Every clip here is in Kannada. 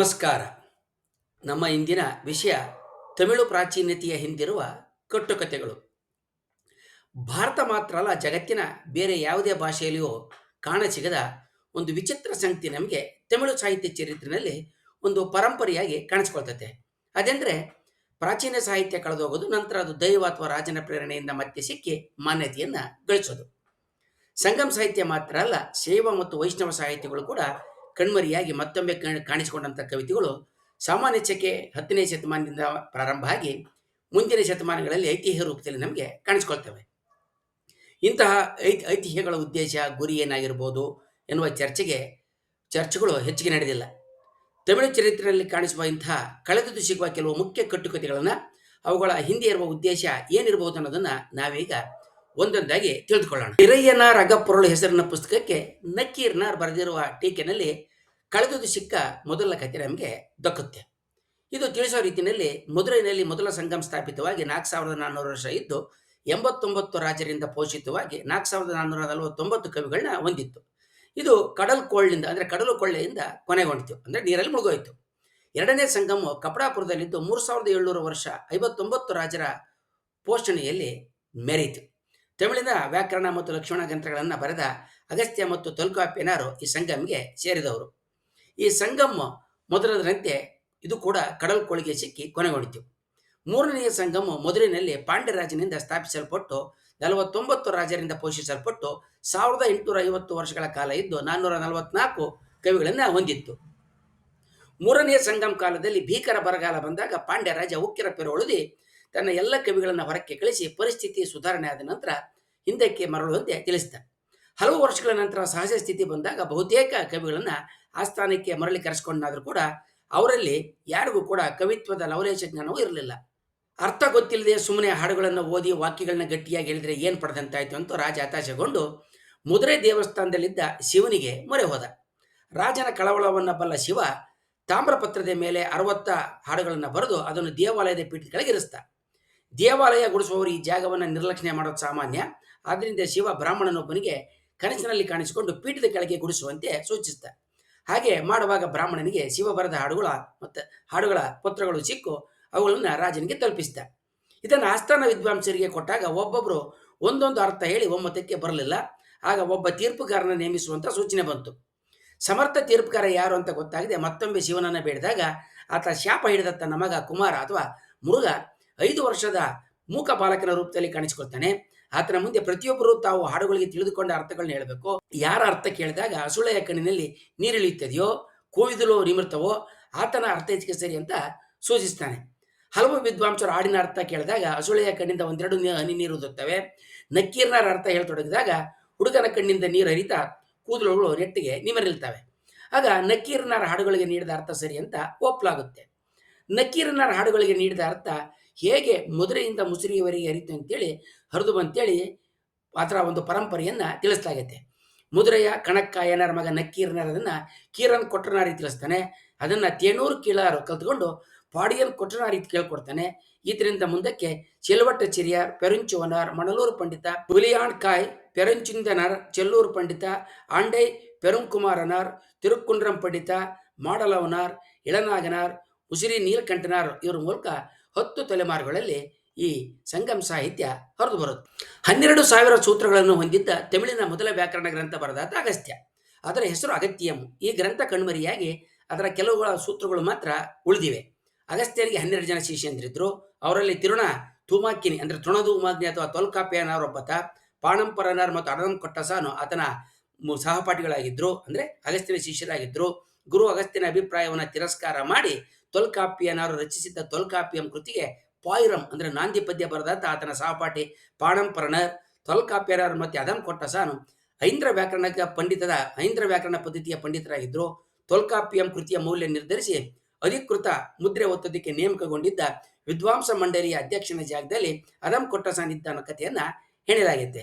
ನಮಸ್ಕಾರ. ನಮ್ಮ ಇಂದಿನ ವಿಷಯ ತಮಿಳು ಪ್ರಾಚೀನತೆಯ ಹಿಂದಿರುವ ಕಟ್ಟುಕತೆಗಳು ಭಾರತ ಮಾತ್ರ ಅಲ್ಲ, ಜಗತ್ತಿನ ಬೇರೆ ಯಾವುದೇ ಭಾಷೆಯಲ್ಲಿಯೂ ಕಾಣಸಿಗದ ಒಂದು ವಿಚಿತ್ರ ಸಂಗತಿ ನಮಗೆ ತಮಿಳು ಸಾಹಿತ್ಯ ಚರಿತ್ರೆಯಲ್ಲಿ ಒಂದು ಪರಂಪರೆಯಾಗಿ ಕಾಣಿಸ್ಕೊಳ್ತತೆ. ಅದೆಂದರೆ, ಪ್ರಾಚೀನ ಸಾಹಿತ್ಯ ಕಳೆದೋಗೋದು, ನಂತರ ಅದು ದೈವ ಅಥವಾ ರಾಜನ ಪ್ರೇರಣೆಯಿಂದ ಮತ್ತೆ ಸಿಕ್ಕಿ ಮಾನ್ಯತೆಯನ್ನು ಗಳಿಸೋದು. ಸಂಗಮ್ ಸಾಹಿತ್ಯ ಮಾತ್ರ ಅಲ್ಲ, ಶೈವ ಮತ್ತು ವೈಷ್ಣವ ಸಾಹಿತ್ಯಗಳು ಕೂಡ ಕಣ್ಮರಿಯಾಗಿ ಮತ್ತೊಮ್ಮೆ ಕಣ್- ಕಾಣಿಸಿಕೊಂಡಂಥ ಕವಿತೆಗಳು ಸಾಮಾನ್ಯ ಚಕೆ ಹತ್ತನೇ ಶತಮಾನದಿಂದ ಪ್ರಾರಂಭ ಆಗಿ ಮುಂದಿನ ಶತಮಾನಗಳಲ್ಲಿ ಐತಿಹ್ಯ ರೂಪದಲ್ಲಿ ನಮಗೆ ಕಾಣಿಸ್ಕೊಳ್ತವೆ. ಇಂತಹ ಐತಿ ಐತಿಹ್ಯಗಳ ಉದ್ದೇಶ ಗುರಿ ಏನಾಗಿರ್ಬೋದು ಎನ್ನುವ ಚರ್ಚೆಗೆ ಚರ್ಚೆಗಳು ಹೆಚ್ಚಿಗೆ ನಡೆದಿಲ್ಲ. ತಮಿಳು ಚರಿತ್ರೆಯಲ್ಲಿ ಕಾಣಿಸುವ ಇಂತಹ ಕಳೆದುದು ಸಿಗುವ ಕೆಲವು ಮುಖ್ಯ ಕಟ್ಟುಕತೆಗಳನ್ನು ಅವುಗಳ ಹಿಂದೆ ಇರುವ ಉದ್ದೇಶ ಏನಿರಬಹುದು ಅನ್ನೋದನ್ನು ನಾವೀಗ ಒಂದೊಂದಾಗಿ ತಿಳಿದುಕೊಳ್ಳೋಣ. ಹಿರಯ್ಯನಾರ್ ಅಗಪ್ಪೊರಳು ಹೆಸರಿನ ಪುಸ್ತಕಕ್ಕೆ ನಕ್ಕೀರ್ನಾರ್ ಬರೆದಿರುವ ಟೀಕೆನಲ್ಲಿ ಕಳೆದುದು ಸಿಕ್ಕ ಮೊದಲ ಕಥೆ ನಮಗೆ ದಕ್ಕುತ್ತೆ. ಇದು ತಿಳಿಸೋ ರೀತಿಯಲ್ಲಿ ಮದುರೈನಲ್ಲಿ ಮೊದಲ ಸಂಗಮ ಸ್ಥಾಪಿತವಾಗಿ ನಾಲ್ಕು ಸಾವಿರದ ನಾನ್ನೂರು ವರ್ಷ ಇದ್ದು, ಎಂಬತ್ತೊಂಬತ್ತು ರಾಜರಿಂದ ಪೋಷಿತವಾಗಿ ನಾಲ್ಕು ಸಾವಿರದ ನಾನ್ನೂರ ನಲವತ್ತೊಂಬತ್ತು ಕವಿಗಳನ್ನ ಹೊಂದಿತ್ತು. ಇದು ಕಡಲ್ ಕೊಳ್ಳಿಂದ, ಅಂದರೆ ಕಡಲು ಕೊಳ್ಳೆಯಿಂದ ಕೊನೆಗೊಂಡಿತು, ಅಂದರೆ ನೀರಲ್ಲಿ ಮುಳುಗೋಯಿತು. ಎರಡನೇ ಸಂಗಮವು ಕಪಡಾಪುರದಲ್ಲಿದ್ದು ಮೂರು ಸಾವಿರದ ಏಳ್ನೂರು ವರ್ಷ ಐವತ್ತೊಂಬತ್ತು ರಾಜರ ಪೋಷಣೆಯಲ್ಲಿ ಮೆರೆಯಿತು. ತಮಿಳಿನ ವ್ಯಾಕರಣ ಮತ್ತು ಲಕ್ಷಣ ಗ್ರಂಥಗಳನ್ನು ಬರೆದ ಅಗಸ್ತ್ಯ ಮತ್ತು ತೊಲ್ಕಾಪ್ಯನಾರು ಈ ಸಂಗಮ್ಗೆ ಸೇರಿದವರು. ಈ ಸಂಗಮ ಮೊದಲದರಂತೆ ಇದು ಕೂಡ ಕಡಲ್ ಕೋಳಿಗೆ ಸಿಕ್ಕಿ ಕೊನೆಗೊಂಡಿತು. ಮೂರನೆಯ ಸಂಗಮ ಮದುರಿನಲ್ಲಿ ಪಾಂಡ್ಯರಾಜನಿಂದ ಸ್ಥಾಪಿಸಲ್ಪಟ್ಟು ನಲವತ್ತೊಂಬತ್ತು ರಾಜರಿಂದ ಪೋಷಿಸಲ್ಪಟ್ಟು ಸಾವಿರದ ಎಂಟುನೂರ ಐವತ್ತು ವರ್ಷಗಳ ಕಾಲ ಇದ್ದು ನಾನ್ನೂರ ನಲವತ್ನಾಲ್ಕು ಕವಿಗಳನ್ನು ಹೊಂದಿತ್ತು. ಮೂರನೆಯ ಸಂಗಮ ಕಾಲದಲ್ಲಿ ಭೀಕರ ಬರಗಾಲ ಬಂದಾಗ ಪಾಂಡ್ಯ ರಾಜ ಉಕ್ಕಿರ ಪೆರೊಳುದಿ ತನ್ನ ಎಲ್ಲ ಕವಿಗಳನ್ನು ಹೊರಕ್ಕೆ ಕಳಿಸಿ ಪರಿಸ್ಥಿತಿ ಸುಧಾರಣೆ ಆದ ನಂತರ ಹಿಂದಕ್ಕೆ ಮರಳುವಂತೆ ತಿಳಿಸಿದ ಹಲವು ವರ್ಷಗಳ ನಂತರ ಸಹಜ ಸ್ಥಿತಿ ಬಂದಾಗ ಬಹುತೇಕ ಕವಿಗಳನ್ನು ಆಸ್ಥಾನಕ್ಕೆ ಮರಳಿ ಕರೆಸ್ಕೊಂಡಾದರೂ ಕೂಡ ಅವರಲ್ಲಿ ಯಾರಿಗೂ ಕೂಡ ಕವಿತ್ವದ ಲವಲೇಶ ಜ್ಞಾನವೂ ಇರಲಿಲ್ಲ. ಅರ್ಥ ಗೊತ್ತಿಲ್ಲದೆ ಸುಮ್ಮನೆ ಹಾಡುಗಳನ್ನು ಓದಿ ವಾಕ್ಯಗಳನ್ನ ಗಟ್ಟಿಯಾಗಿ ಹೇಳಿದ್ರೆ ಏನು ಪಡೆದಂತಾಯ್ತು ಅಂತ ರಾಜ ಹತಾಶೆಗೊಂಡು ಮುದುರೆ ದೇವಸ್ಥಾನದಲ್ಲಿದ್ದ ಶಿವನಿಗೆ ಮೊರೆ ಹೋದ. ರಾಜನ ಕಳವಳವನ್ನು ಬಲ್ಲ ಶಿವ ತಾಮ್ರಪತ್ರದ ಮೇಲೆ ಅರವತ್ತ ಹಾಡುಗಳನ್ನು ಬರೆದು ಅದನ್ನು ದೇವಾಲಯದ ಪೀಠಗಳಿಗೆ ಇರಿಸ್ತ ದೇವಾಲಯ ಗುಡಿಸುವವರು ಈ ಜಾಗವನ್ನು ನಿರ್ಲಕ್ಷಣೆ ಮಾಡೋದು ಸಾಮಾನ್ಯ. ಆದ್ದರಿಂದ ಶಿವ ಬ್ರಾಹ್ಮಣನೊಬ್ಬನಿಗೆ ಕನಸಿನಲ್ಲಿ ಕಾಣಿಸಿಕೊಂಡು ಪೀಠದ ಕೆಳಗೆ ಗುಡಿಸುವಂತೆ ಸೂಚಿಸಿದ ಹಾಗೆ ಮಾಡುವಾಗ ಬ್ರಾಹ್ಮಣನಿಗೆ ಶಿವ ಬರೆದ ಹಾಡುಗಳ ಮತ್ತು ಹಾಡುಗಳ ಪತ್ರಗಳು ಸಿಕ್ಕು, ಅವುಗಳನ್ನು ರಾಜನಿಗೆ ತಲುಪಿಸಿದ ಇದನ್ನು ಆಸ್ಥಾನ ವಿದ್ವಾಂಸರಿಗೆ ಕೊಟ್ಟಾಗ ಒಬ್ಬೊಬ್ಬರು ಒಂದೊಂದು ಅರ್ಥ ಹೇಳಿ ಒಮ್ಮತಕ್ಕೆ ಬರಲಿಲ್ಲ. ಆಗ ಒಬ್ಬ ತೀರ್ಪುಗಾರನ ನೇಮಿಸುವಂಥ ಸೂಚನೆ ಬಂತು. ಸಮರ್ಥ ತೀರ್ಪುಗಾರ ಯಾರು ಅಂತ ಗೊತ್ತಾಗದೆ ಮತ್ತೊಮ್ಮೆ ಶಿವನನ್ನ ಬೇಡಿದಾಗ ಆತ ಶಾಪ ಹಿಡಿದ ತನ್ನ ಮಗ ಕುಮಾರ ಅಥವಾ ಮುರುಗ ಐದು ವರ್ಷದ ಮೂಕ ಬಾಲಕನ ರೂಪದಲ್ಲಿ ಕಾಣಿಸಿಕೊಳ್ತಾನೆ. ಆತನ ಮುಂದೆ ಪ್ರತಿಯೊಬ್ಬರು ತಾವು ಹಾಡುಗಳಿಗೆ ತಿಳಿದುಕೊಂಡ ಅರ್ಥಗಳನ್ನ ಹೇಳಬೇಕು. ಯಾರ ಅರ್ಥ ಕೇಳಿದಾಗ ಅಸುಳೆಯ ಕಣ್ಣಿನಲ್ಲಿ ನೀರಿಳಿಯುತ್ತದೆಯೋ ಕೋವಿದಲೋ ನಿಮೃತವೋ ಆತನ ಅರ್ಥ ಹೆಚ್ಚಿಗೆ ಸರಿ ಅಂತ ಸೂಚಿಸ್ತಾನೆ. ಹಲವು ವಿದ್ವಾಂಸರು ಹಾಡಿನ ಅರ್ಥ ಕೇಳಿದಾಗ ಅಸುಳೆಯ ಕಣ್ಣಿಂದ ಒಂದೆರಡು ಹನಿ ನೀರು ಉದುತ್ತವೆ ನಕ್ಕೀರ್ನಾರ ಅರ್ಥ ಹೇಳ್ತೊಡಗಿದಾಗ ಹುಡುಗನ ಕಣ್ಣಿಂದ ನೀರು ಹರಿತಾ ಕೂದಲುಗಳು ನೆಟ್ಟಿಗೆ ನಿಮರಿಲ್ತವೆ. ಆಗ ನಕ್ಕೀರ್ನಾರ ಹಾಡುಗಳಿಗೆ ನೀಡಿದ ಅರ್ಥ ಸರಿ ಅಂತ ಒಪ್ಪಲಾಗುತ್ತೆ ನಕ್ಕೀರನಾರ ಹಾಡುಗಳಿಗೆ ನೀಡಿದ ಅರ್ಥ ಹೇಗೆ ಮಧುರೆಯಿಂದ ಮುಸುರಿಯವರೆಗೆ ಹರಿತು ಅಂತೇಳಿ ಹರಿದು ಬಂತೇಳಿ ಅದರ ಒಂದು ಪರಂಪರೆಯನ್ನ ತಿಳಿಸಲಾಗೈತೆ. ಮುದುರೆಯ ಏನಾರ ಮಗ ನಕ್ಕೀರನಾರದನ್ನ ಕೀರನ್ ಕೊಟ್ಟನಾರಿ ತಿಳಿಸ್ತಾನೆ. ಅದನ್ನು ತೇನೂರು ಕೀಳಾರು ಕಲ್ತ್ಕೊಂಡು ಪಾಡಿಯನ್ ಕೊಟ್ಟನಾರಿ ಕೇಳ್ಕೊಡ್ತಾನೆ. ಇದರಿಂದ ಮುಂದಕ್ಕೆ ಚೆಲ್ವಟ್ಟ ಚಿರಿಯಾರ್ ಪೆರುಂಚುವನಾರ್ ಮಣಲೂರು ಪಂಡಿತ ಹುಲಿಯಾಣ್ ಕಾಯ್, ಪೆರುಂಚುಂದನಾರ್, ಚೆಲ್ಲೂರು ಪಂಡಿತ, ಆಂಡೈ ಪೆರುಂಕುಮಾರನಾರ್ ತಿರುಕುಂಡ್ರಂ ಪಂಡಿತ, ಮಾಡಲವನಾರ್, ಇಳನಾಗನಾರ್, ಉಸಿರಿ ನೀಲಕಂಠನಾರ್ ಇವರ ಮೂಲಕ ಹತ್ತು ತಲೆಮಾರುಗಳಲ್ಲಿ ಈ ಸಂಗಮ್ ಸಾಹಿತ್ಯ ಹೊರದು ಬರುತ್ತೆ ಹನ್ನೆರಡು ಸಾವಿರ ಸೂತ್ರಗಳನ್ನು ಹೊಂದಿದ್ದ ತಮಿಳಿನ ಮೊದಲ ವ್ಯಾಕರಣ ಗ್ರಂಥ ಬರೆದಾತ ಅಗಸ್ತ್ಯ. ಅದರ ಹೆಸರು ಅಗತ್ಯಂ. ಈ ಗ್ರಂಥ ಕಣ್ಮರಿಯಾಗಿ ಅದರ ಕೆಲವು ಸೂತ್ರಗಳು ಮಾತ್ರ ಉಳಿದಿವೆ. ಅಗಸ್ತ್ಯನಿಗೆ ಹನ್ನೆರಡು ಜನ ಶಿಷ್ಯಂದ್ರಿದ್ರು. ಅವರಲ್ಲಿ ತಿರುಣ ತೂಮಾಕಿನಿ ಅಂದ್ರೆ ತೃಣದು ಉಮಾಗ್ನಿ ಅಥವಾ ತೊಲ್ಕಾಪ್ಯನವರೊಬ್ಬತ ಪಾಣಂಪರನಾರ್ ಮತ್ತು ಅಡದಂ ಕೊಟ್ಟಸಾನು ಆತನ ಸಹಪಾಠಿಗಳಾಗಿದ್ರು. ಅಂದ್ರೆ ಅಗಸ್ತ್ಯನ ಶಿಷ್ಯರಾಗಿದ್ರು. ಗುರು ಅಗಸ್ತ್ಯನ ಅಭಿಪ್ರಾಯವನ್ನು ತಿರಸ್ಕಾರ ಮಾಡಿ ತೊಲ್ಕಾಪ್ಯನಾರು ರಚಿಸಿದ್ದ ತೊಲ್ಕಾಪ್ಯಂ ಕೃತಿಗೆ ಪಾಯಿರಂ ಅಂದ್ರೆ ನಾಂದಿ ಪದ್ಯ ಬರೆದಾತ ಆತನ ಸಹಪಾಠಿ ಪಾಣಂಪರಣ ತೊಲ್ಕಾಪ್ಯರ ಮತ್ತೆ ಮತ್ತು ಕೊಟ್ಟ ಕೊಟ್ಟಸಾನು ಐಂದ್ರ ವ್ಯಾಕರಣಕ್ಕೆ ಪಂಡಿತದ, ಐಂದ್ರ ವ್ಯಾಕರಣ ಪದ್ಧತಿಯ ಪಂಡಿತರಾಗಿದ್ದರು ತೊಲ್ಕಾಪ್ಯಂ ಕೃತಿಯ ಮೌಲ್ಯ ನಿರ್ಧರಿಸಿ ಅಧಿಕೃತ ಮುದ್ರೆ ಒತ್ತೋದಕ್ಕೆ ನೇಮಕಗೊಂಡಿದ್ದ ವಿದ್ವಾಂಸ ಮಂಡಳಿಯ ಅಧ್ಯಕ್ಷನ ಜಾಗದಲ್ಲಿ ಅದಂ ಕೊಟ್ಟಸಾನ್ ಇದ್ದ ಅನ್ನೋ ಕಥೆಯನ್ನ ಹೇಳಲಾಗಿದೆ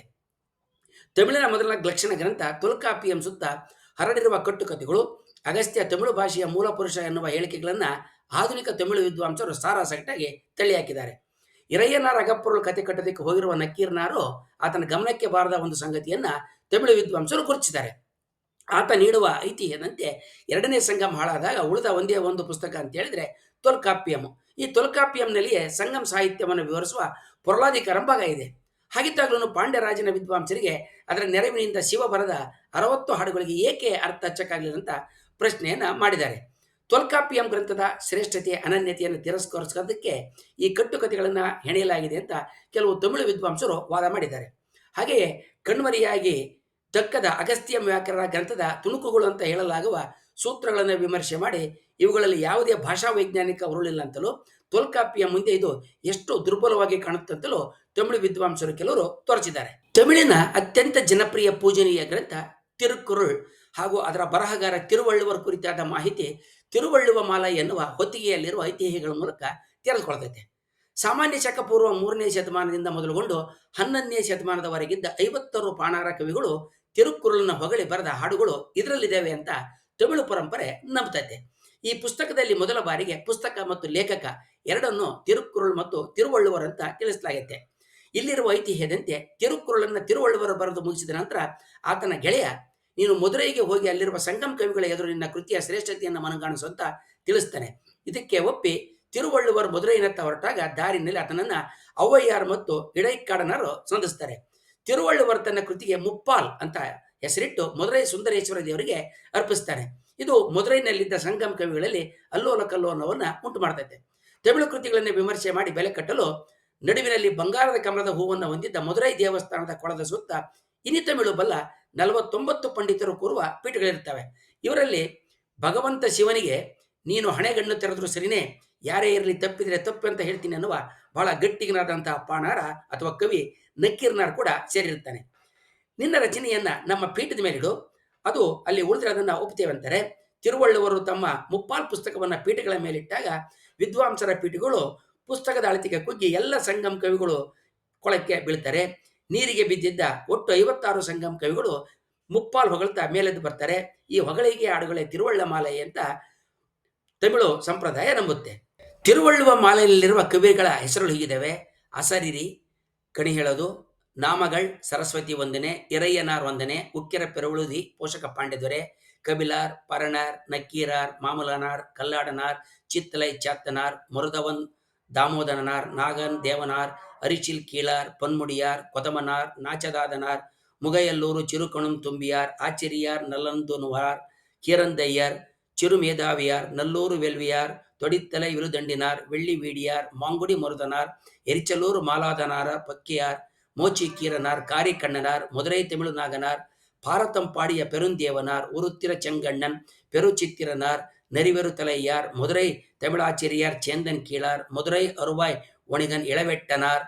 ತಮಿಳಿನ ಮೊದಲ ಲಕ್ಷಣ ಗ್ರಂಥ ತೊಲ್ಕಾಪಿಯಂ ಸುತ್ತ ಹರಡಿರುವ ಕಟ್ಟುಕಥೆಗಳು ಅಗಸ್ತ್ಯ ತಮಿಳು ಭಾಷೆಯ ಮೂಲ ಪುರುಷ ಎನ್ನುವ ಹೇಳಿಕೆಗಳನ್ನ ಆಧುನಿಕ ತಮಿಳು ವಿದ್ವಾಂಸರು ಸಾರಾಸಗಟಾಗಿ ತಳ್ಳಿಹಾಕಿದ್ದಾರೆ ಇರಯ್ಯನ ಅಗಪ್ಪರು ಕತೆ ಕಟ್ಟೋದಕ್ಕೆ ಹೋಗಿರುವ ನಕ್ಕೀರ್ನಾರು ಆತನ ಗಮನಕ್ಕೆ ಬಾರದ ಒಂದು ಸಂಗತಿಯನ್ನ ತಮಿಳು ವಿದ್ವಾಂಸರು ಗುರುತಿಸಿದ್ದಾರೆ. ಆತ ನೀಡುವ ಐತಿಹ್ಯದಂತೆ ಎರಡನೇ ಸಂಗಮ ಹಾಳಾದಾಗ ಉಳಿದ ಒಂದೇ ಒಂದು ಪುಸ್ತಕ ಅಂತ ಹೇಳಿದ್ರೆ ತೊಲ್ಕಾಪ್ಯಂ. ಈ ತೊಲ್ಕಾಪ್ಯಂನಲ್ಲಿಯೇ ಸಂಗಮ ಸಾಹಿತ್ಯವನ್ನು ವಿವರಿಸುವ ಪೊರಲಾದಿ ಭಾಗ ಇದೆ. ಹಾಗಿದ್ದಾಗಲೂ ಪಾಂಡ್ಯರಾಜನ ವಿದ್ವಾಂಸರಿಗೆ ಅದರ ನೆರವಿನಿಂದ ಶಿವ ಬರದ ಅರವತ್ತು ಹಾಡುಗಳಿಗೆ ಏಕೆ ಅರ್ಥ ಹಚ್ಚಕ್ಕಾಗಲಿಲ್ಲ ಅಂತ ಪ್ರಶ್ನೆಯನ್ನ ಮಾಡಿದ್ದಾರೆ. ತೊಲ್ಕಾಪ್ಯಂ ಗ್ರಂಥದ ಶ್ರೇಷ್ಠತೆ, ಅನನ್ಯತೆಯನ್ನು ತಿರಸ್ಕರಿಸೋದಕ್ಕೆ ಈ ಕಟ್ಟುಕತೆಗಳನ್ನು ಹೆಣೆಯಲಾಗಿದೆ ಅಂತ ಕೆಲವು ತಮಿಳು ವಿದ್ವಾಂಸರು ವಾದ ಮಾಡಿದ್ದಾರೆ. ಹಾಗೆಯೇ ಕಣ್ಮರಿಯಾಗಿ ದಕ್ಕದ ಅಗಸ್ತ್ಯ ವ್ಯಾಕರಣ ಗ್ರಂಥದ ತುಣುಕುಗಳು ಅಂತ ಹೇಳಲಾಗುವ ಸೂತ್ರಗಳನ್ನು ವಿಮರ್ಶೆ ಮಾಡಿ ಇವುಗಳಲ್ಲಿ ಯಾವುದೇ ಭಾಷಾ ವೈಜ್ಞಾನಿಕ ಉರುಳಿಲ್ಲ ಅಂತಲೂ ತೊಲ್ಕಾಪಿಯ ಮುಂದೆ ಇದು ಎಷ್ಟು ದುರ್ಬಲವಾಗಿ ಕಾಣುತ್ತಂತಲೂ ತಮಿಳು ವಿದ್ವಾಂಸರು ಕೆಲವರು ತೋರಿಸಿದ್ದಾರೆ. ತಮಿಳಿನ ಅತ್ಯಂತ ಜನಪ್ರಿಯ ಪೂಜನೀಯ ಗ್ರಂಥ ತಿರುಕುರುಳ್ ಹಾಗೂ ಅದರ ಬರಹಗಾರ ತಿರುವಳ್ಳುವರ್ ಕುರಿತಾದ ಮಾಹಿತಿ ತಿರುವಳ್ಳುವ ಮಾಲ ಎನ್ನುವ ಹೊತ್ತಿಗೆಯಲ್ಲಿರುವ ಐತಿಹ್ಯಗಳ ಮೂಲಕ ತೆರೆದುಕೊಳ್ತೈತೆ ಸಾಮಾನ್ಯ ಶಕ ಪೂರ್ವ ಮೂರನೇ ಶತಮಾನದಿಂದ ಮೊದಲುಗೊಂಡು ಹನ್ನೊಂದನೇ ಶತಮಾನದವರೆಗಿದ್ದ ಐವತ್ತಾರು ಪಾಣಾರ ಕವಿಗಳು ತಿರುಕುರುಳನ ಹೊಗಳಿ ಬರೆದ ಹಾಡುಗಳು ಇದರಲ್ಲಿದ್ದಾವೆ ಅಂತ ತಮಿಳು ಪರಂಪರೆ ನಂಬುತ್ತೈತೆ ಈ ಪುಸ್ತಕದಲ್ಲಿ ಮೊದಲ ಬಾರಿಗೆ ಪುಸ್ತಕ ಮತ್ತು ಲೇಖಕ ಎರಡನ್ನು ತಿರುಕುರುಳ್ ಮತ್ತು ತಿರುವಳ್ಳುವರ್ ಅಂತ ತಿಳಿಸಲಾಗುತ್ತೆ ಇಲ್ಲಿರುವ ಐತಿಹ್ಯದಂತೆ ತಿರುಕುರುಳನ್ನ ತಿರುವಳ್ಳುವರು ಬರೆದು ಮುಗಿಸಿದ ನಂತರ ಆತನ ಗೆಳೆಯ ನೀನು ಮಧುರೈಗೆ ಹೋಗಿ ಅಲ್ಲಿರುವ ಸಂಗಮ್ ಕವಿಗಳ ಎದುರು ನಿನ್ನ ಕೃತಿಯ ಶ್ರೇಷ್ಠತೆಯನ್ನು ಮನಗಾಣಿಸು ಅಂತ ತಿಳಿಸ್ತಾನೆ. ಇದಕ್ಕೆ ಒಪ್ಪಿ ತಿರುವಳ್ಳುವರ್ ಮಧುರೈನತ್ತ ಹೊರಟಾಗ ದಾರಿನಲ್ಲಿ ಆತನನ್ನ ಅವ್ವಯ್ಯಾರ್ ಮತ್ತು ಇಡೈಕಾಡನರು ಸಂಧಿಸ್ತಾರೆ. ತಿರುವಳ್ಳುವರ್ ತನ್ನ ಕೃತಿಗೆ ಮುಪ್ಪಾಲ್ ಅಂತ ಹೆಸರಿಟ್ಟು ಮಧುರೈ ಸುಂದರೇಶ್ವರ ದೇವರಿಗೆ ಅರ್ಪಿಸ್ತಾನೆ ಇದು ಮದುರೈನಲ್ಲಿದ್ದ ಸಂಗಮ್ ಕವಿಗಳಲ್ಲಿ ಅಲ್ಲೋಲ ಕಲ್ಲೋಲವನ್ನ ಉಂಟು ಮಾಡ್ತೈತೆ. ತಮಿಳು ಕೃತಿಗಳನ್ನು ವಿಮರ್ಶೆ ಮಾಡಿ ಬೆಲೆ ಕಟ್ಟಲು ನಡುವಿನಲ್ಲಿ ಬಂಗಾರದ ಕಮಲದ ಹೂವನ್ನು ಹೊಂದಿದ್ದ ಮದುರೈ ದೇವಸ್ಥಾನದ ಕೊಳದ ಸುತ್ತ ಇನಿ ತಮಿಳು ಬಲ್ಲ ನಲವತ್ತೊಂಬತ್ತು ಪಂಡಿತರು ಕೂರುವ ಪೀಠಗಳಿರ್ತವೆ ಇವರಲ್ಲಿ ಭಗವಂತ ಶಿವನಿಗೆ, ನೀನು ಹಣೆಗಣ್ಣು ತೆರೆದ್ರು ಸರಿನೇ, ಯಾರೇ ಇರಲಿ ತಪ್ಪಿದ್ರೆ ತಪ್ಪು ಅಂತ ಹೇಳ್ತೀನಿ ಅನ್ನುವ ಬಹಳ ಗಟ್ಟಿಗನಾದಂತಹ ಪಾಣಾರ ಅಥವಾ ಕವಿ ನಕ್ಕೀರ್ನಾರ್ ಕೂಡ ಸೇರಿರ್ತಾನೆ ನಿನ್ನ ರಚನೆಯನ್ನ ನಮ್ಮ ಪೀಠದ ಮೇಲಿಡು ಅದು ಅಲ್ಲಿ ಉಳಿದ್ರೆ ಅದನ್ನ ಒಪ್ತೇವಂತಾರೆ. ತಿರುವಳ್ಳುವರು ತಮ್ಮ ಮುಪ್ಪಾಲ್ ಪುಸ್ತಕವನ್ನ ಪೀಠಗಳ ಮೇಲಿಟ್ಟಾಗ ವಿದ್ವಾಂಸರ ಪೀಠಗಳು ಪುಸ್ತಕದ ಅಳತೆಗೆ ಕುಗ್ಗಿ ಎಲ್ಲ ಸಂಗಮ್ ಕವಿಗಳು ಕೊಳಕ್ಕೆ ಬೀಳ್ತಾರೆ. ನೀರಿಗೆ ಬಿದ್ದಿದ್ದ ಒಟ್ಟು ಐವತ್ತಾರು ಸಂಗಮ್ ಕವಿಗಳು ಮುಪ್ಪಾಲ್ ಹೊಗಳ್ತಾ ಮೇಲೆದ್ದು ಬರ್ತಾರೆ. ಈ ಹೊಗಳಿಗೆ ಹಾಡುಗಳೇ ತಿರುವಳ್ಳ ಮಾಲೆ ಅಂತ ತಮಿಳು ಸಂಪ್ರದಾಯ ನಂಬುತ್ತೆ. ತಿರುವಳ್ಳುವ ಮಾಲೆಯಲ್ಲಿರುವ ಕವಿಗಳ ಹೆಸರುಗಳು ಹೀಗಿದ್ದಾವೆ ಅಸರಿರಿ ಕಣಿ ಹೇಳೋದು ನಾಮಗಳ್, ಸರಸ್ವತಿ ವಂದನೆ, ಇರಯ್ಯನಾರ್ ವಂದನೆ, ಉಕ್ಕಿರ ಪೆರವಳುದಿ ಪೋಷಕ ಪಾಂಡ್ಯದೊರೆ ಕಬಿಲಾರ್ ಪರಣಾರ್ ನಕ್ಕೀರಾರ್, ಮಾಮಲನಾರ್, ಕಲ್ಲಾಡನಾರ್ ಚಿತ್ತಲೈ ಚಾತ್ತನಾರ್ ಮರುದವನ್ தாமோதரனார் நாகன் தேவனார் அரிச்சில் கீழார் பொன்முடியார் கொதமனார் நாச்சதாதனார் முகையல்லூரு சிறுக்கணும் தும்பியார் ஆச்சரியார் நல்லந்துணுவார் கீரந்தையர் சிறுமேதாவியார் நல்லூர் வெல்வியார் தொடித்தலை விருதண்டினார் வெள்ளி வீடியார் மாங்குடி மருதனார் எரிச்சலூர் மாலாதனார பக்கியார் மோச்சி கீரனார் காரிக்கண்ணனார் மதுரை தமிழ்நாகனார் பாரதம் பாடிய பெருந்தேவனார் உருத்திர செங்கண்ணன் பெருச்சித்திரனார் நெறிவருத்தலையார் தலையார் மதுரை தமிழாச்சரியார் சேந்தன் கீழார் மதுரை அருவாய் வணிகன் இளவெட்டனார்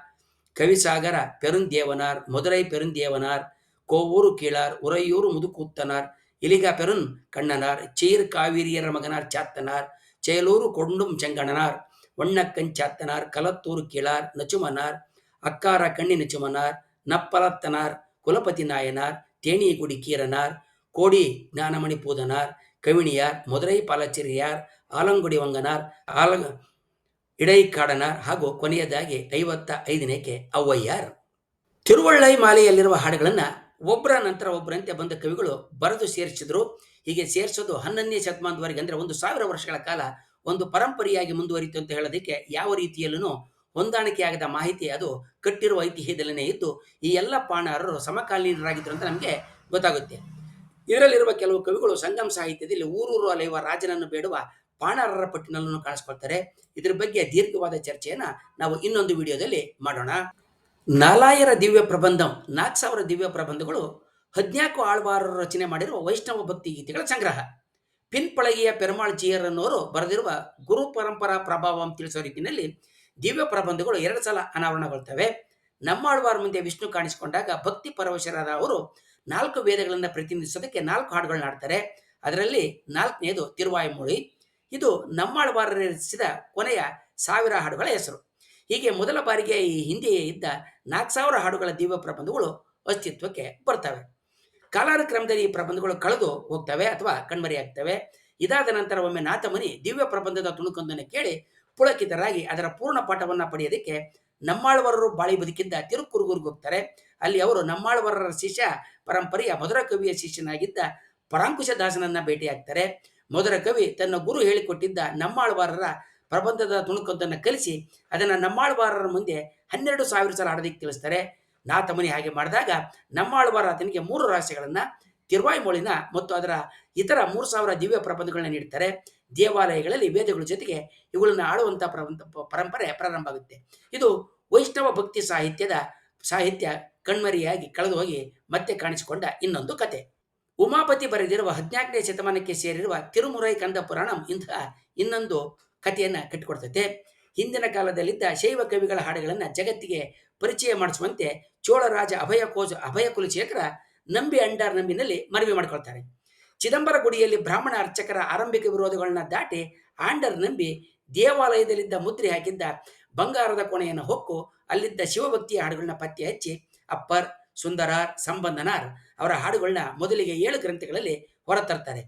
கவிசாகர பெருந்தேவனார் மதுரை பெருந்தேவனார் கோவூரு கீழார் உறையூர் முதுக்கூத்தனார் இலிகா பெருன் கண்ணனார் சீர் காவிரியர் மகனார் சாத்தனார் செயலூர் கொண்டும் செங்கணனார் வண்ணக்கண் சாத்தனார் கலத்தூர் கீழார் நச்சுமனார் அக்கார கண்ணி நச்சுமனார் நப்பலத்தனார் குலபதி நாயனார் தேனியகுடி கீரனார் கோடி ஞானமணி பூதனார் கவினியார் மதுரை ಪಾಲಚೆರಿಯಾರ್ ಆಲಂಗುಡಿ ವಂಗನಾರ್ ಆಲಂಗ ಇಡೈಕಾಡನಾರ್ ಹಾಗೂ ಕೊನೆಯದಾಗಿ ಐವತ್ತ ಐದನೇಕೆ ಅವ್ವಯ್ಯಾರ್ ತಿರುವಳ್ಳೈ ಮಾಲೆಯಲ್ಲಿರುವ ಹಾಡುಗಳನ್ನು ಒಬ್ಬರ ನಂತರ ಒಬ್ಬರಂತೆ ಬಂದ ಕವಿಗಳು ಬರೆದು ಸೇರಿಸಿದ್ರು ಹೀಗೆ ಸೇರಿಸೋದು ಹನ್ನೊಂದನೇ ಶತಮಾನದವರೆಗೆ ಅಂದರೆ ಒಂದು ಸಾವಿರ ವರ್ಷಗಳ ಕಾಲ ಒಂದು ಪರಂಪರೆಯಾಗಿ ಮುಂದುವರಿತು ಅಂತ ಹೇಳೋದಕ್ಕೆ ಯಾವ ರೀತಿಯಲ್ಲೂ ಹೊಂದಾಣಿಕೆಯಾಗದ ಮಾಹಿತಿ ಅದು ಕಟ್ಟಿರುವ ಐತಿಹ್ಯದಲ್ಲೇ ಇದ್ದು ಈ ಎಲ್ಲ ಪಾಣಾರರು ಸಮಕಾಲೀನರಾಗಿದ್ದರು ಅಂತ ನಮಗೆ ಗೊತ್ತಾಗುತ್ತೆ ಇದರಲ್ಲಿರುವ ಕೆಲವು ಕವಿಗಳು ಸಂಗಮ ಸಾಹಿತ್ಯದಲ್ಲಿ ಊರೂರು ಅಲೆಯುವ ರಾಜನನ್ನು ಬೇಡುವ ಪಾಣಾರರ ಪಟ್ಟಿನಲ್ಲೂ ಕಾಣಿಸ್ಕೊಳ್ತಾರೆ. ಇದ್ರ ಬಗ್ಗೆ ದೀರ್ಘವಾದ ಚರ್ಚೆಯನ್ನ ನಾವು ಇನ್ನೊಂದು ವಿಡಿಯೋದಲ್ಲಿ ಮಾಡೋಣ. ನಾಲಾಯರ ದಿವ್ಯ ಪ್ರಬಂಧಂ, ನಾಲ್ಕು ಸಾವಿರ ದಿವ್ಯ ಪ್ರಬಂಧಗಳು ಹದಿನಾಲ್ಕು ಆಳ್ವಾರರು ರಚನೆ ಮಾಡಿರುವ ವೈಷ್ಣವ ಭಕ್ತಿ ಗೀತೆಗಳ ಸಂಗ್ರಹ. ಪಿನ್ಪಳಗಿಯ ಪೆರುಮಾಳ್ ಜಿಯರ್ ಅನ್ನೋರು ಬರೆದಿರುವ ಗುರು ಪರಂಪರಾ ಪ್ರಭಾವ ತಿಳಿಸುವ ರೀತಿಯಲ್ಲಿ ದಿವ್ಯ ಪ್ರಬಂಧಗಳು ಎರಡು ಸಲ ಅನಾವರಣಗೊಳ್ತವೆ. ನಮ್ಮಾಳ್ವಾರ ಮುಂದೆ ವಿಷ್ಣು ಕಾಣಿಸಿಕೊಂಡಾಗ ಭಕ್ತಿ ಪರವಶರಾದ ಅವರು ನಾಲ್ಕು ವೇದಗಳನ್ನು ಪ್ರತಿನಿಧಿಸೋದಕ್ಕೆ ನಾಲ್ಕು ಹಾಡುಗಳನ್ನ ಹಾಡ್ತಾರೆ. ಅದರಲ್ಲಿ ನಾಲ್ಕನೇದು ತಿರುವಾಯುಮೊಳಿ. ಇದು ನಮ್ಮಾಳ್ವಾರ ರಚಿಸಿದ ಕೊನೆಯ ಸಾವಿರ ಹಾಡುಗಳ ಹೆಸರು. ಹೀಗೆ ಮೊದಲ ಬಾರಿಗೆ ಈ ಹಿಂದೆ ಇದ್ದ ನಾಲ್ಕು ಸಾವಿರ ಹಾಡುಗಳ ದಿವ್ಯ ಪ್ರಬಂಧಗಳು ಅಸ್ತಿತ್ವಕ್ಕೆ ಬರ್ತವೆ. ಕಾಲಾನುಕ್ರಮದಲ್ಲಿ ಈ ಪ್ರಬಂಧಗಳು ಕಳೆದು ಹೋಗ್ತವೆ ಅಥವಾ ಕಣ್ಮರೆಯಾಗ್ತವೆ. ಇದಾದ ನಂತರ ಒಮ್ಮೆ ನಾಥಮುನಿ ದಿವ್ಯ ಪ್ರಬಂಧದ ತುಣುಕೊಂದನ್ನು ಕೇಳಿ ಪುಳಕಿತರಾಗಿ ಅದರ ಪೂರ್ಣ ಪಾಠವನ್ನು ಪಡೆಯೋದಕ್ಕೆ ನಮ್ಮಾಳ್ವರರು ಬಾಳಿ ಬದುಕಿಂದ ತಿರುಕುರುಗೂರಿಗೆ ಹೋಗ್ತಾರೆ. ಅಲ್ಲಿ ಅವರು ನಮ್ಮಾಳ್ವರರ ಶಿಷ್ಯ, ಪರಂಪರೆಯ ಮಧುರ ಕವಿಯ ಶಿಷ್ಯನಾಗಿದ್ದ ಪರಾಂಕುಶ ದಾಸನನ್ನ ಭೇಟಿಯಾಗ್ತಾರೆ. ಮಧುರ ಕವಿ ತನ್ನ ಗುರು ಹೇಳಿಕೊಟ್ಟಿದ್ದ ನಮ್ಮಾಳ್ವಾರರ ಪ್ರಬಂಧದ ತುಣುಕೊಂದನ್ನು ಕಲಿಸಿ, ಅದನ್ನು ನಮ್ಮಾಳ್ವಾರರ ಮುಂದೆ ಹನ್ನೆರಡು ಸಾವಿರ ಸಲ ಆಡದಿಕ್ಕೆ ತಿಳಿಸ್ತಾರೆ. ನಾಥಮುನಿ ಹಾಗೆ ಮಾಡಿದಾಗ ನಮ್ಮಾಳ್ವಾರ ಆತನಿಗೆ ಮೂರು ರಹಸ್ಯಗಳನ್ನ ತಿರುವಾಯ್ಮೊಳಿನ ಮತ್ತು ಅದರ ಇತರ ಮೂರು ಸಾವಿರ ದಿವ್ಯ ಪ್ರಬಂಧಗಳನ್ನ ನೀಡ್ತಾರೆ. ದೇವಾಲಯಗಳಲ್ಲಿ ವೇದಗಳ ಜೊತೆಗೆ ಇವುಗಳನ್ನು ಆಡುವಂಥ ಪರಂಪರೆ ಪ್ರಾರಂಭ ಆಗುತ್ತೆ. ಇದು ವೈಷ್ಣವ ಭಕ್ತಿ ಸಾಹಿತ್ಯದ ಸಾಹಿತ್ಯ ಕಣ್ಮರಿಯಾಗಿ ಕಳೆದು ಹೋಗಿ ಮತ್ತೆ ಕಾಣಿಸಿಕೊಂಡ ಇನ್ನೊಂದು ಕತೆ. ಉಮಾಪತಿ ಬರೆದಿರುವ ಹದಿನಾಲ್ಕನೇ ಶತಮಾನಕ್ಕೆ ಸೇರಿರುವ ತಿರುಮುರೈ ಕಂದ ಪುರಾಣಂ ಇಂತಹ ಇನ್ನೊಂದು ಕಥೆಯನ್ನು ಕಟ್ಟಿಕೊಡ್ತೈತೆ. ಹಿಂದಿನ ಕಾಲದಲ್ಲಿದ್ದ ಶೈವ ಕವಿಗಳ ಹಾಡುಗಳನ್ನು ಜಗತ್ತಿಗೆ ಪರಿಚಯ ಮಾಡಿಸುವಂತೆ ಚೋಳರಾಜ ಅಭಯ ಕೋಜ ಅಭಯ ಕುಲಶೇಖರ ನಂಬಿ ಅಂಡಾರ್ ನಂಬಿನಲ್ಲಿ ಮನವಿ ಮಾಡಿಕೊಳ್ತಾರೆ. ಚಿದಂಬರ ಗುಡಿಯಲ್ಲಿ ಬ್ರಾಹ್ಮಣ ಅರ್ಚಕರ ಆರಂಭಿಕ ವಿರೋಧಗಳನ್ನ ದಾಟಿ ಆಂಡರ್ ನಂಬಿ ದೇವಾಲಯದಲ್ಲಿದ್ದ ಮುದ್ರೆ ಹಾಕಿದ್ದ ಬಂಗಾರದ ಕೋಣೆಯನ್ನು ಹೊಕ್ಕು ಅಲ್ಲಿದ್ದ ಶಿವಭಕ್ತಿಯ ಹಾಡುಗಳನ್ನ ಪತ್ತೆ ಹಚ್ಚಿ ಅಪ್ಪರ್, ಸುಂದರಾರ್, ಸಂಬಂಧನಾರ್ ಅವರ ಹಾಡುಗಳನ್ನ ಮೊದಲಿಗೆ ಏಳು ಗ್ರಂಥಗಳಲ್ಲಿ ಹೊರತರ್ತಾರೆ.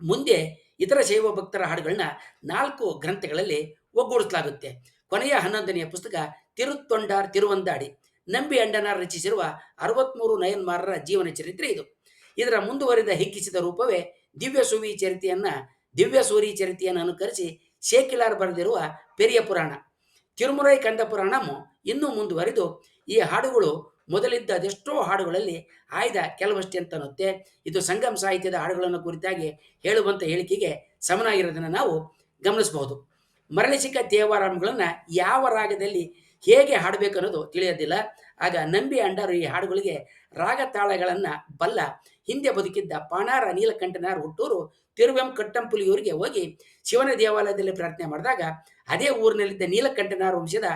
ಮುಂದೆ ಇತರ ಶೈವ ಭಕ್ತರ ಹಾಡುಗಳನ್ನ ನಾಲ್ಕು ಗ್ರಂಥಗಳಲ್ಲಿ ಒಗ್ಗೂಡಿಸಲಾಗುತ್ತೆ. ಕೊನೆಯ ಹನ್ನೊಂದನೆಯ ಪುಸ್ತಕ ತಿರುತ್ತೊಂಡಾರ್ ತಿರುವಂದಾಡಿ. ನಂಬಿ ಅಂಡನಾರ್ ರಚಿಸಿರುವ ಅರವತ್ಮೂರು ನಯನ್ಮಾರರ ಜೀವನ ಚರಿತ್ರೆ ಇದು. ಇದರ ಮುಂದುವರಿದ ಹಿಗ್ಗಿಸಿದ ರೂಪವೇ ದಿವ್ಯ ಸುವಿ ಚರಿತೆಯನ್ನ, ದಿವ್ಯ ಸೂರಿ ಚರಿತೆಯನ್ನು ಅನುಕರಿಸಿ ಶೇಕಿಲಾರ್ ಬರೆದಿರುವ ಪೆರಿಯ ಪುರಾಣ. ತಿರುಮುರೈ ಕಂದ ಪುರಾಣಮು ಇನ್ನೂ ಮುಂದುವರಿದು, ಈ ಹಾಡುಗಳು ಮೊದಲಿದ್ದ ಅದೆಷ್ಟೋ ಹಾಡುಗಳಲ್ಲಿ ಆಯ್ದ ಕೆಲವಷ್ಟೇ ಅಂತ ಅನ್ನುತ್ತೆ ಇದು ಸಂಗಮ ಸಾಹಿತ್ಯದ ಹಾಡುಗಳನ್ನು ಕುರಿತಾಗಿ ಹೇಳುವಂಥ ಹೇಳಿಕೆಗೆ ಸಮನಾಗಿರೋದನ್ನು ನಾವು ಗಮನಿಸಬಹುದು. ಮರಳಿಸಿಕ ದೇವಾರಾಮಗಳನ್ನು ಯಾವ ರಾಗದಲ್ಲಿ ಹೇಗೆ ಹಾಡಬೇಕು ಅನ್ನೋದು ತಿಳಿಯೋದಿಲ್ಲ. ಆಗ ನಂಬಿ ಅಂಡರು ಈ ಹಾಡುಗಳಿಗೆ ರಾಗ ತಾಳಗಳನ್ನು ಬಲ್ಲ ಹಿಂದೆ ಬದುಕಿದ್ದ ಪಾಣಾರ ನೀಲಕಂಠನಾರ ಹುಟ್ಟೂರು ತಿರುವೆಂ ಕಟ್ಟಂಪುಲಿಯವರಿಗೆ ಹೋಗಿ ಶಿವನ ದೇವಾಲಯದಲ್ಲಿ ಪ್ರಾರ್ಥನೆ ಮಾಡಿದಾಗ ಅದೇ ಊರಿನಲ್ಲಿದ್ದ ನೀಲಕಂಠನಾರ ವಂಶದ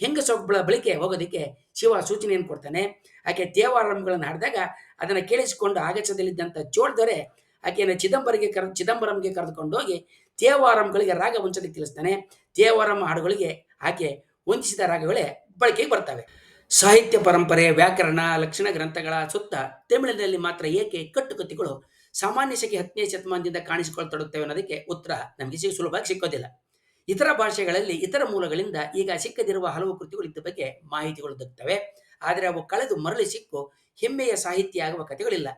ಹೆಂಗಸೊಬ್ಬಳ ಬಳಿಕೆ ಹೋಗೋದಕ್ಕೆ ಶಿವ ಸೂಚನೆಯನ್ನು ಕೊಡ್ತಾನೆ. ಆಕೆ ದೇವಾರಂಭಗಳನ್ನು ಹಾಡಿದಾಗ ಅದನ್ನು ಕೇಳಿಸಿಕೊಂಡು ಆಗಚದಲ್ಲಿದ್ದಂಥ ಚೋಳದೊರೆ ಆಕೆಯನ್ನು ಚಿದಂಬರಿಗೆ ಕರೆ, ಚಿದಂಬರಂಗೆ ಕರೆದುಕೊಂಡು ಹೋಗಿ ದೇವಾರಂಗಳಿಗೆ ರಾಗ ವಂಚನೆ ತಿಳಿಸ್ತಾನೆ. ದೇವಾರಂ ಹಾಡುಗಳಿಗೆ ಆಕೆ ಹೊಂದಿಸಿದ ರಾಗಗಳೇ ಬಳಕೆಗೆ ಬರ್ತವೆ ಸಾಹಿತ್ಯ ಪರಂಪರೆ ವ್ಯಾಕರಣ, ಲಕ್ಷಣ ಗ್ರಂಥಗಳ ಸುತ್ತ ತಮಿಳಿನಲ್ಲಿ ಮಾತ್ರ ಏಕೆ ಕಟ್ಟುಕಥೆಗಳು ಸಾಮಾನ್ಯ ಶಕೆ ಹತ್ತನೇ ಶತಮಾನದಿಂದ ಕಾಣಿಸಿಕೊಳ್ತೊಡುತ್ತವೆ ಅನ್ನೋದಕ್ಕೆ ಉತ್ತರ ನಮಗೆ ಸುಲಭವಾಗಿ ಸಿಕ್ಕೋದಿಲ್ಲ. ಇತರ ಭಾಷೆಗಳಲ್ಲಿ ಇತರ ಮೂಲಗಳಿಂದ ಈಗ ಸಿಕ್ಕದಿರುವ ಹಲವು ಕೃತಿಗಳು ಇದ್ದ ಬಗ್ಗೆ ಮಾಹಿತಿಗಳು ದೊರೆತವೆ. ಆದರೆ ಅವು ಕಳೆದು ಮರಳಿ ಸಿಕ್ಕು ಹೆಮ್ಮೆಯ ಸಾಹಿತ್ಯ ಆಗುವ ಕಥೆಗಳಿಲ್ಲ.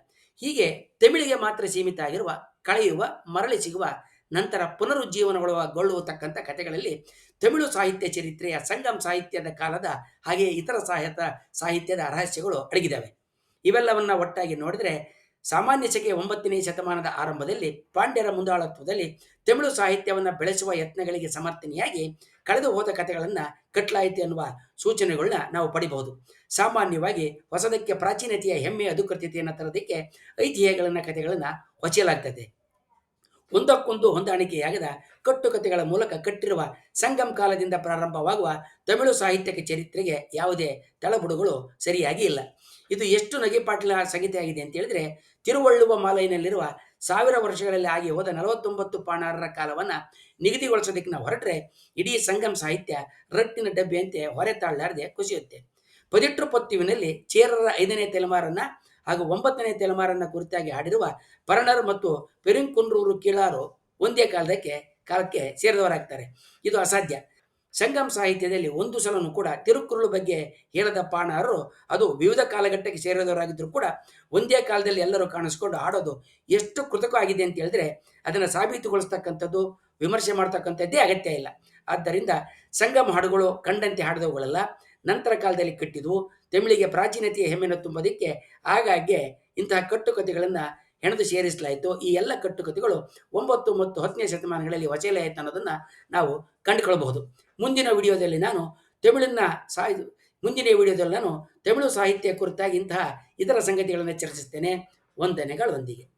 ಹೀಗೆ ತಮಿಳಿಗೆ ಮಾತ್ರ ಸೀಮಿತ ಆಗಿರುವ, ಕಳೆಯುವ, ಮರಳಿ ಸಿಗುವ ನಂತರ ಪುನರುಜ್ಜೀವನಗೊಳ್ಳುವಗೊಳ್ಳುವತಕ್ಕಂಥ ಕಥೆಗಳಲ್ಲಿ ತಮಿಳು ಸಾಹಿತ್ಯ ಚರಿತ್ರೆಯ ಸಂಗಮ್ ಸಾಹಿತ್ಯದ ಕಾಲದ ಹಾಗೆ ಇತರ ಸಾಹಿತ್ಯ ಸಾಹಿತ್ಯದ ರಹಸ್ಯಗಳು ಅಡಗಿದ್ದಾವೆ ಇವೆಲ್ಲವನ್ನ ಒಟ್ಟಾಗಿ ನೋಡಿದರೆ ಸಾಮಾನ್ಯ ಶಕೆ ಒಂಬತ್ತನೇ ಶತಮಾನದ ಆರಂಭದಲ್ಲಿ ಪಾಂಡ್ಯರ ಮುಂದಾಳತ್ವದಲ್ಲಿ ತಮಿಳು ಸಾಹಿತ್ಯವನ್ನು ಬೆಳೆಸುವ ಯತ್ನಗಳಿಗೆ ಸಮರ್ಥನೆಯಾಗಿ ಕಳೆದು ಹೋದ ಕಥೆಗಳನ್ನು ಕಟ್ಲಾಯಿತು ಎನ್ನುವ ಸೂಚನೆಗಳನ್ನ ನಾವು ಪಡಿಬಹುದು. ಸಾಮಾನ್ಯವಾಗಿ ಹೊಸದಕ್ಕೆ ಪ್ರಾಚೀನತೆಯ ಹೆಮ್ಮೆಯ ಅಧಿಕೃತತೆಯನ್ನು ತರೋದಕ್ಕೆ ಐತಿಹ್ಯಗಳನ್ನ ಕಥೆಗಳನ್ನು ಹೊಚ್ಚಲಾಗ್ತದೆ. ಒಂದಕ್ಕೊಂದು ಹೊಂದಾಣಿಕೆಯಾಗದ ಕಟ್ಟುಕತೆಗಳ ಮೂಲಕ ಕಟ್ಟಿರುವ ಸಂಗಮ್ ಕಾಲದಿಂದ ಪ್ರಾರಂಭವಾಗುವ ತಮಿಳು ಸಾಹಿತ್ಯಕ್ಕೆ ಚರಿತ್ರೆಗೆ ಯಾವುದೇ ತಳಬುಡುಗಳು ಸರಿಯಾಗಿ ಇಲ್ಲ. ಇದು ಎಷ್ಟು ನಗೆಪಾಟ್ಲ ಸಂಗತಿ ಆಗಿದೆ ಅಂತ ಹೇಳಿದ್ರೆ, ತಿರುವಳ್ಳುವ ಮಾಲೈನಲ್ಲಿರುವ ಸಾವಿರ ವರ್ಷಗಳಲ್ಲಿ ಆಗಿ ಹೋದ ನಲವತ್ತೊಂಬತ್ತು ಪಾಣಾರರ ಕಾಲವನ್ನು ನಿಗದಿಗೊಳಿಸೋದಕ್ಕೆ ನಾವು ಹೊರಟ್ರೆ ಇಡೀ ಸಂಗಮ್ ಸಾಹಿತ್ಯ ರಟ್ಟಿನ ಡಬ್ಬಿಯಂತೆ ಹೊರೆ ತಾಳಲಾರದೆ ಕುಸಿಯುತ್ತೆ. ಪದಿಟ್ರು ಪತ್ತುವಿನಲ್ಲಿ ಚೇರರ ಐದನೇ ತಲೆಮಾರನ್ನ ಹಾಗೂ ಒಂಬತ್ತನೇ ತಲೆಮಾರನ್ನ ಕುರಿತಾಗಿ ಆಡಿರುವ ಪರಣರು ಮತ್ತು ಪೆರಿಂಕುಂಡ್ರೂರು ಕೀಳಾರು ಒಂದೇ ಕಾಲದಕ್ಕೆ ಕಾಲಕ್ಕೆ ಸೇರಿದವರಾಗ್ತಾರೆ. ಇದು ಅಸಾಧ್ಯ. ಸಂಗಮ್ ಸಾಹಿತ್ಯದಲ್ಲಿ ಒಂದು ಸಲನೂ ಕೂಡ ತಿರುಕುರುಳು ಬಗ್ಗೆ ಹೇಳದ ಪಾಣರು, ಅದು ವಿವಿಧ ಕಾಲಘಟ್ಟಕ್ಕೆ ಸೇರಿದವರಾಗಿದ್ದರೂ ಕೂಡ ಒಂದೇ ಕಾಲದಲ್ಲಿ ಎಲ್ಲರೂ ಕಾಣಿಸ್ಕೊಂಡು ಆಡೋದು ಎಷ್ಟು ಕೃತಕವಾಗಿದೆ ಅಂತ ಹೇಳಿದ್ರೆ, ಅದನ್ನು ಸಾಬೀತುಗೊಳಿಸ್ತಕ್ಕಂಥದ್ದು, ವಿಮರ್ಶೆ ಮಾಡ್ತಕ್ಕಂಥದ್ದೇ ಅಗತ್ಯ ಇಲ್ಲ. ಆದ್ದರಿಂದ ಸಂಗಮ ಹಾಡುಗಳು ಕಂಡಂತೆ ಹಾಡಿದವುಗಳಲ್ಲ. ನಂತರ ಕಾಲದಲ್ಲಿ ಕಟ್ಟಿದ್ವು. ತಮಿಳಿಗೆ ಪ್ರಾಚೀನತೆಯ ಹೆಮ್ಮೆಯನ್ನು ತುಂಬೋದಕ್ಕೆ ಆಗಾಗ್ಗೆ ಇಂತಹ ಕಟ್ಟುಕತೆಗಳನ್ನು ಹೆಣೆದು ಸೇರಿಸಲಾಯಿತು. ಈ ಎಲ್ಲ ಕಟ್ಟುಕತೆಗಳು ಒಂಬತ್ತು ಮತ್ತು ಹತ್ತನೇ ಶತಮಾನಗಳಲ್ಲಿ ವಚಲಾಯಿತು ಅನ್ನೋದನ್ನು ನಾವು ಕಂಡುಕೊಳ್ಳಬಹುದು. ಮುಂದಿನ ವಿಡಿಯೋದಲ್ಲಿ ನಾನು ತಮಿಳನ್ನ ಸಾಹಿ ಮುಂದಿನ ವಿಡಿಯೋದಲ್ಲಿ ನಾನು ತಮಿಳು ಸಾಹಿತ್ಯ ಕುರಿತಾಗಿ ಇಂತಹ ಇತರ ಸಂಗತಿಗಳನ್ನು ಚರ್ಚಿಸ್ತೇನೆ. ವಂದನೆಗಳೊಂದಿಗೆ.